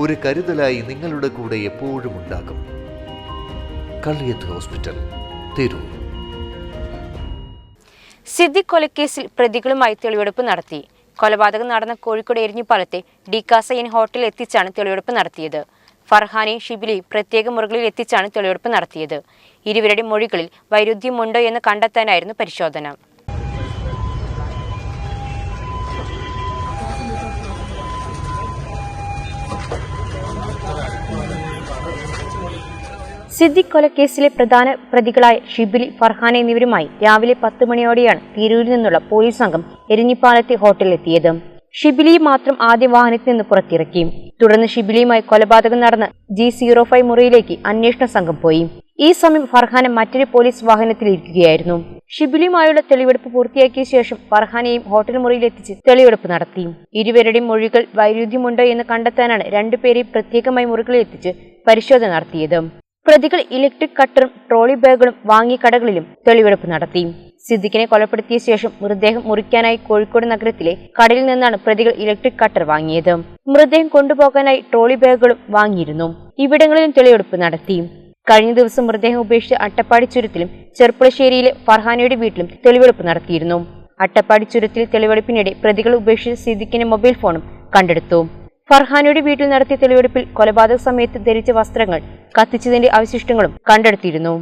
ഒരു കരുതലായി നിങ്ങളുടെ കൂടെ എപ്പോഴും ഉണ്ടാകും. കള്ളിയത്ത് ഹോസ്പിറ്റൽ തിരൂർ. സിദ്ദിഖ് കൊലക്കേസിൽ പ്രതികളുമായി തെളിവെടുപ്പ് നടത്തി. കൊലപാതകം നടന്ന കോഴിക്കോട് എരിഞ്ഞിപ്പാലത്തെ ഡി ഇൻ ഹോട്ടലിൽ എത്തിച്ചാണ് തെളിവെടുപ്പ് നടത്തിയത്. ഫർഹാനെ ഷിബിലി പ്രത്യേക മുറികളിൽ എത്തിച്ചാണ് തെളിവെടുപ്പ് നടത്തിയത്. ഇരുവരുടെ മൊഴികളിൽ വൈരുദ്ധ്യമുണ്ടോ എന്ന് കണ്ടെത്താനായിരുന്നു പരിശോധന. സിദ്ദിഖ് കൊലക്കേസിലെ പ്രധാന പ്രതികളായ ഷിബിലി ഫർഹാൻ എന്നിവരുമായി രാവിലെ പത്ത് മണിയോടെയാണ് തിരൂരിൽ നിന്നുള്ള പോലീസ് സംഘം എരിഞ്ഞിപ്പാലത്തെ ഹോട്ടലിലെത്തിയത്. ഷിബിലിയെ മാത്രം ആദ്യ വാഹനത്തിൽ നിന്ന് പുറത്തിറക്കി. തുടർന്ന് ഷിബിലിയുമായി കൊലപാതകം നടന്ന ജി സീറോ ഫൈവ് മുറിയിലേക്ക് അന്വേഷണ സംഘം പോയി. ഈ സമയം ഫർഹാനെ മറ്റൊരു പോലീസ് വാഹനത്തിൽ ഇരിക്കുകയായിരുന്നു ഷിബിലിയുമായുള്ള തെളിവെടുപ്പ് പൂർത്തിയാക്കിയ ശേഷം ഫർഹാനെയും ഹോട്ടൽ മുറിയിലെത്തിച്ച് തെളിവെടുപ്പ് നടത്തി. ഇരുവരുടെയും മൊഴികൾ വൈരുദ്ധ്യമുണ്ടോ എന്ന് കണ്ടെത്താനാണ് രണ്ടുപേരെയും പ്രത്യേകമായി മുറികളിൽ എത്തിച്ച് പരിശോധന നടത്തിയത്. പ്രതികൾ ഇലക്ട്രിക് കട്ടറും ട്രോളി ബാഗുകളും വാങ്ങി കടകളിലും തെളിവെടുപ്പ് നടത്തി. സിദ്ദിഖിനെ കൊലപ്പെടുത്തിയ ശേഷം മൃതദേഹം മുറിക്കാനായി കോഴിക്കോട് നഗരത്തിലെ കടയിൽ നിന്നാണ് പ്രതികൾ ഇലക്ട്രിക് കട്ടർ വാങ്ങിയത്. മൃതദേഹം കൊണ്ടുപോകാനായി ട്രോളി ബാഗുകളും വാങ്ങിയിരുന്നു. ഇവിടങ്ങളിലും തെളിവെടുപ്പ് നടത്തി. കഴിഞ്ഞ ദിവസം മൃതദേഹം ഉപേക്ഷിച്ച് അട്ടപ്പാടി ചുരത്തിലും ചെറുപ്പുളശ്ശേരിയിലെ ഫർഹാനയുടെ വീട്ടിലും തെളിവെടുപ്പ് നടത്തിയിരുന്നു. അട്ടപ്പാടി ചുരത്തിൽ തെളിവെടുപ്പിനിടെ പ്രതികൾ ഉപേക്ഷിച്ച സിദ്ദിഖിന്റെ മൊബൈൽ ഫോണും കണ്ടെടുത്തു. ഫർഹാനയുടെ വീട്ടിൽ നടത്തിയ തെളിവെടുപ്പിൽ കൊലപാതക സമയത്ത് ധരിച്ച വസ്ത്രങ്ങൾ കത്തിച്ചതിന്റെ അവശിഷ്ടങ്ങളും കണ്ടെടുത്തിരുന്നു.